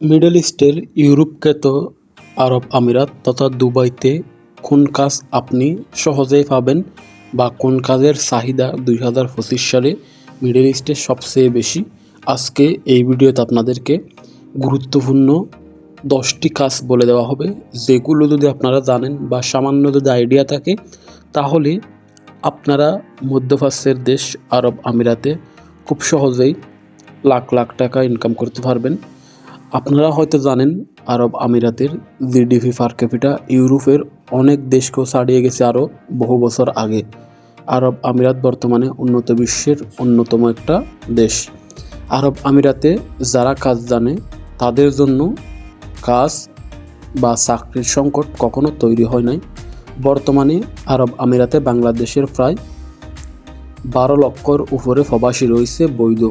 Middle ইস্টের ইউরোপখ্যাত আরব আমিরাত তথা দুবাইতে কোন কাজ আপনি সহজেই পাবেন বা কোন কাজের চাহিদা দুই হাজার পঁচিশ সালে মিডল ইস্টে সবচেয়ে বেশি? আজকে এই ভিডিওতে আপনাদেরকে গুরুত্বপূর্ণ দশটি কাজ বলে দেওয়া হবে, যেগুলো যদি আপনারা জানেন বা সামান্য যদি আইডিয়া থাকে, তাহলে আপনারা মধ্যপ্রাচ্যের দেশ আরব আমিরাতে খুব সহজেই লাখ লাখ টাকা ইনকাম করতে পারবেন। আপনারা হয়তো জানেন, আরব আমিরাতের জিডিপি পার ক্যাপিটা ইউরোপের অনেক দেশকেও ছাড়িয়ে গেছে আরও বহু বছর আগে। আরব আমিরাত বর্তমানে উন্নত বিশ্বের অন্যতম একটা দেশ। আরব আমিরাতে যারা কাজ জানে, তাদের জন্য কাজ বা চাকরির সংকট কখনো তৈরি হয় নাই। বর্তমানে আরব আমিরাতে বাংলাদেশের প্রায় বারো লক্ষর উপরে প্রবাসী রয়েছে বৈধ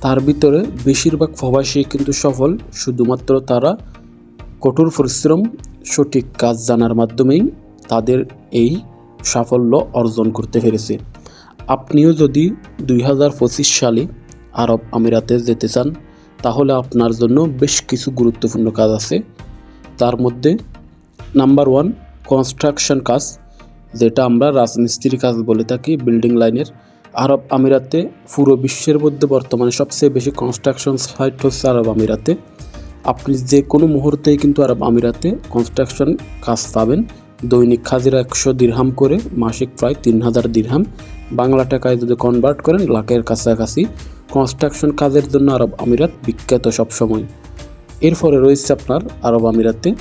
তার ভিতরে বেশিরভাগ প্রবাসী কিন্তু সফল, শুধুমাত্র তারা কঠোর পরিশ্রম, সঠিক কাজ জানার মাধ্যমেই তাদের এই সাফল্য অর্জন করতে পেরেছে। আপনিও যদি দুই হাজার পঁচিশ সালে আরব আমিরাতে যেতে চান, তাহলে আপনার জন্য বেশ কিছু গুরুত্বপূর্ণ কাজ আছে। তার মধ্যে নাম্বার ওয়ান, কনস্ট্রাকশন কাজ, যেটা আমরা রাজমিস্ত্রি কাজ বলে থাকি, বিল্ডিং লাইনের। আরব আমিরাতে, পুরো বিশ্বের মধ্যে বর্তমানে সবচেয়ে বেশি কনস্ট্রাকশন সাইট হচ্ছে আরব আমিরাতে। আপনি যে কোনো মুহূর্তেই কিন্তু আরব আমিরাতে কনস্ট্রাকশন কাজ পাবেন। দৈনিক হাজিরা একশো দিরহাম করে, মাসিক প্রায় তিন হাজার দিরহাম বাংলা টাকায় যদি কনভার্ট করেন, লাখের কাছাকাছি। কনস্ট্রাকশন কাজের জন্য আরব আমিরাত বিখ্যাত সবসময়। এরপরে রয়েছে আপনার আরব আমিরাতে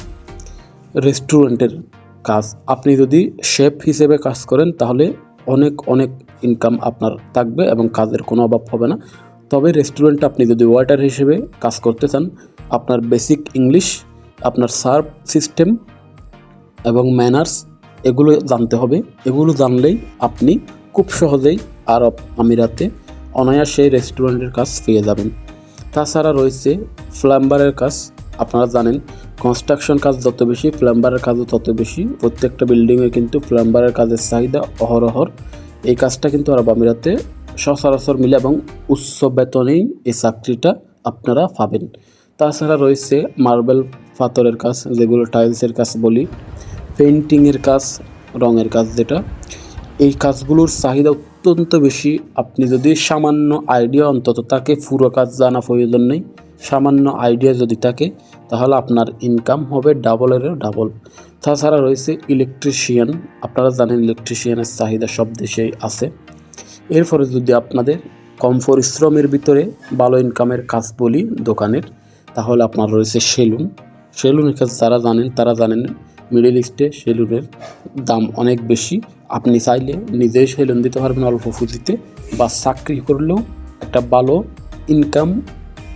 রেস্টুরেন্টের কাজ। আপনি যদি শেফ হিসেবে কাজ করেন, তাহলে অনেক অনেক ইনকাম আপনার থাকবে এবং কাজের কোনো অভাব হবে না। তবে রেস্টুরেন্টে আপনি যদি ওয়াটার হিসেবে কাজ করতে চান, আপনার বেসিক ইংলিশ আপনার সার্ভ সিস্টেম এবং ম্যানার্স এগুলো জানতে হবে। এগুলো জানলেই আপনি খুব সহজেই আরব আমিরাতে অনায়াসে রেস্টুরেন্টের কাজ পেয়ে যাবেন। তাছাড়া রয়েছে প্লাম্বারের কাজ। আপনারা জানেন কনস্ট্রাকশন কাজ যত বেশি প্লাম্বারের কাজও তত বেশি। প্রত্যেকটা বিল্ডিংয়ে কিন্তু প্লাম্বারের কাজের চাহিদা অহরহর এই কাজটা কিন্তু আরব আমিরাতে সচরাচর মিলে এবং উচ্চ বেতনেই এই চাকরিটা আপনারা পাবেন। তাছাড়া রয়েছে মার্বেল পাথরের কাজ, যেগুলো টাইলসের কাজ বলি পেন্টিংয়ের কাজ, রঙের কাজ যেটা। এই কাজগুলোর চাহিদা অত্যন্ত বেশি। আপনি যদি সামান্য আইডিয়া, অন্তত তাকে পুরো কাজ জানা প্রয়োজন নেই। সামান্য আইডিয়া যদি থাকে, তাহলে আপনার ইনকাম হবে ডাবলেরও ডাবল তাছাড়া রয়েছে ইলেকট্রিশিয়ান আপনারা জানেন ইলেকট্রিশিয়ানের চাহিদা সব দেশেই আছে। এরপরে যদি আপনাদের কম পরিশ্রমের ভিতরে ভালো ইনকামের কাজ বলি দোকানের, তাহলে আপনার রয়েছে সেলুন। সেলুনের কাজ যারা জানেন, তারা জানেন মিডিল ইস্টে সেলুনের দাম অনেক বেশি। আপনি চাইলে নিজেই সেলুন দিতে পারবেন অল্প পুঁজিতে বা চাকরি করলেও একটা ভালো ইনকাম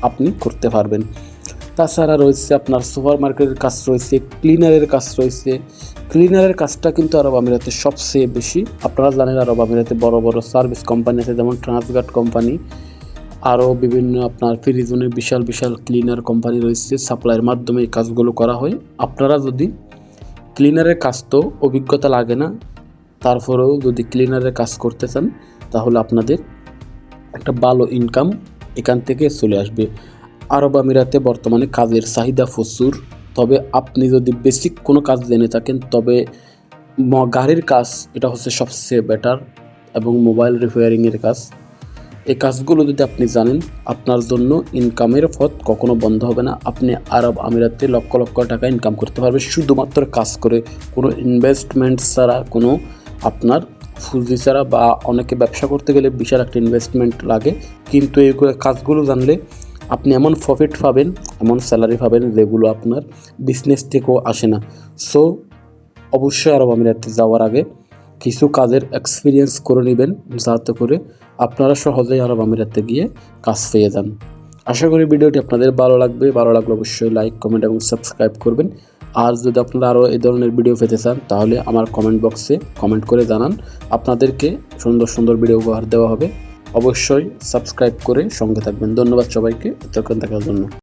আপনি করতে পারবেন। তাছাড়া রয়েছে আপনার সুপার মার্কেটের কাজ রয়েছে, ক্লিনারের কাজ রয়েছে। ক্লিনারের কাজটা কিন্তু আরব আমিরাতে সবচেয়ে বেশি। আপনারা জানেন আরব আমিরাতে বড় বড় সার্ভিস কোম্পানি আছে, যেমন ট্রান্সগার্ড কোম্পানি আরও বিভিন্ন আপনার ফ্রিজনের বিশাল বিশাল ক্লিনার কোম্পানি রয়েছে সাপ্লাইয়ের মাধ্যমে এই কাজগুলো করা হয়। আপনারা যদি ক্লিনারের কাজ তো অভিজ্ঞতা লাগে না, তারপরেও যদি ক্লিনারের কাজ করতে চান, তাহলে আপনাদের একটা ভালো ইনকাম এখান থেকে চলে আসবে। আরব আমিরাতে বর্তমানে কাজের চাহিদা প্রচুর। তবে আপনি যদি বেসিক কোনো কাজ জেনে থাকেন, তবে গাড়ির কাজ এটা হচ্ছে সবচেয়ে বেটার এবং মোবাইল রিপেয়ারিংয়ের কাজ। এই কাজগুলো যদি আপনি জানেন, আপনার জন্য ইনকামের পথ কখনো বন্ধ হবে না। আপনি আরব আমিরাতে লক্ষ লক্ষ টাকা ইনকাম করতে পারবেন। শুধুমাত্র কাজ করে কোনো ইনভেস্টমেন্ট ছাড়া কোনো আপনার পুঁজি ছাড়া বা অনেকে ব্যবসা করতে গেলে বিশাল একটা ইনভেস্টমেন্ট লাগে। কিন্তু এই কাজগুলো জানলে আপনি এমন প্রফিট পাবেন, এমন স্যালারি পাবেন যেগুলো আপনার বিজনেস থেকেও আসে না। সো অবশ্যই আরব আমিরাতে যাওয়ার আগে কিছু কাজের এক্সপিরিয়েন্স করে নেবেন যাতে করে আপনারা সহজেই আরব আমিরাতে গিয়ে কাজ পেয়ে যান। আশা করি ভিডিওটি আপনাদের ভালো লাগবে। ভালো লাগলে অবশ্যই লাইক কমেন্ট এবং সাবস্ক্রাইব করবেন। আর যদি আপনারা আরও এই ধরনের ভিডিও পেতে চান, তাহলে আমার কমেন্ট বক্সে কমেন্ট করে জানান। আপনাদেরকে সুন্দর সুন্দর ভিডিও উপহার দেওয়া হবে। অবশ্যই সাবস্ক্রাইব করে সঙ্গে থাকবেন। ধন্যবাদ সবাইকে। এতক্ষণ থাকার জন্য।